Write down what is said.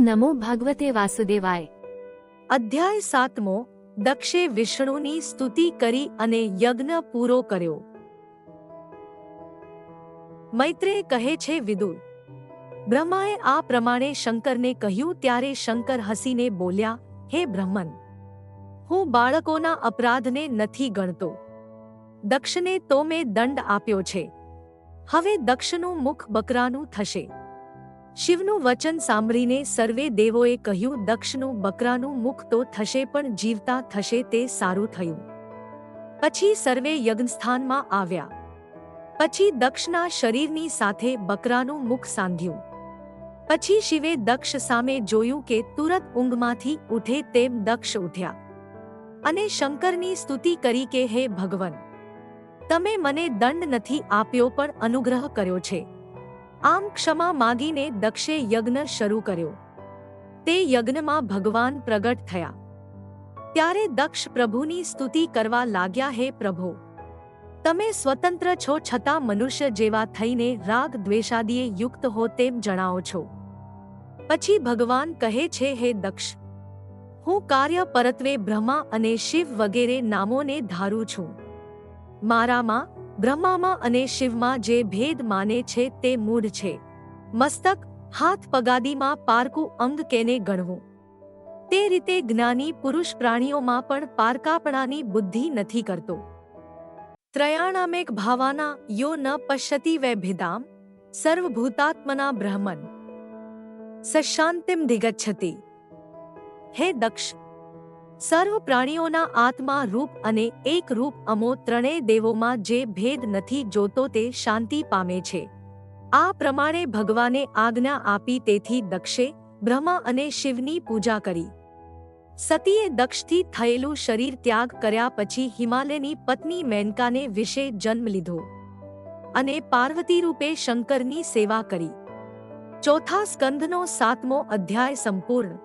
નમો ભગવતે વાસુદેવાય અધ્યાય સાતમો, દક્ષે વિષ્ણુની સ્તુતિ કરી અને યજ્ઞ પૂરો કર્યો. મૈત્રે કહે છે, વિદુર, બ્રહ્માએ આ પ્રમાણે શંકરને કહ્યું ત્યારે શંકર હસીને બોલ્યા, હે બ્રહ્મન, હું બાળકોના અપરાધને નથી ગણતો. દક્ષને તો મેં દંડ આપ્યો છે. હવે દક્ષનું મુખ બકરાનું થશે. શિવનું વચન સાંભળીને સર્વે દેવોએ કહ્યું, દક્ષનું બકરાનું મુખ તો થશે પણ જીવતા થશે તે સારું થયું. પછી સર્વે યજ્ઞસ્થાનમાં આવ્યા. પછી દક્ષના શરીરની સાથે બકરાનું મુખ સાંધ્યું. પછી શિવે દક્ષ સામે જોયું કે તુરત ઊંઘમાંથી ઉઠે તેમ દક્ષ ઉઠ્યા. અને શંકરની સ્તુતિ કરી કે, હે ભગવન, તમે મને દંડ નથી આપ્યો પણ અનુગ્રહ કર્યો છે. આમ ક્ષમા માગીને દક્ષે યજ્ઞ શરૂ કર્યો. તે યજ્ઞમાં ભગવાન પ્રગટ થયા. ત્યારે દક્ષ પ્રભુની સ્તુતિ કરવા લાગ્યા, હે પ્રભુ, તમે સ્વતંત્ર છો છતાં મનુષ્ય જેવા થઈને રાગ દ્વેષાદીએ યુક્ત હો તેમ જણાવો છો. પછી ભગવાન કહે છે, હે દક્ષ, હું કાર્ય પરત્વે બ્રહ્મા અને શિવ વગેરે નામોને ધારું છું. મારામાં બ્રહ્મામાં અને શિવમાં જે ભેદ માને છે તે મૂઢ છે. મસ્તક, હાથ પગાદીમાં પારકું અંગ કેને ગણવું? તે રીતે જ્ઞાની પુરુષ પ્રાણીઓમાં પણ પારકાપણાની બુદ્ધિ નથી કરતો. ત્રયાણામેક ભાવાના યો ન પશ્યતિ વૈભિદામ સર્વભૂતાત્મના બ્રહ્મન. સશાંતિમ દિગચ્છતિ. હે દક્ષ સર્વ પ્રાણીઓના આત્મા રૂપ અને એક રૂપ અમો ત્રણેય દેવોમાં જે ભેદ નથી જોતો તે શાંતિ પામે છે. આ પ્રમાણે ભગવાને આજ્ઞા આપી તેથી દક્ષે બ્રહ્મા અને શિવની પૂજા કરી. સતીએ દક્ષથી થયેલું શરીર ત્યાગ કર્યા પછી હિમાલયની પત્ની મેનકાને વિશે જન્મ લીધો અને પાર્વતી રૂપે શંકરની સેવા કરી. ચોથા સ્કંધનો સાતમો અધ્યાય સંપૂર્ણ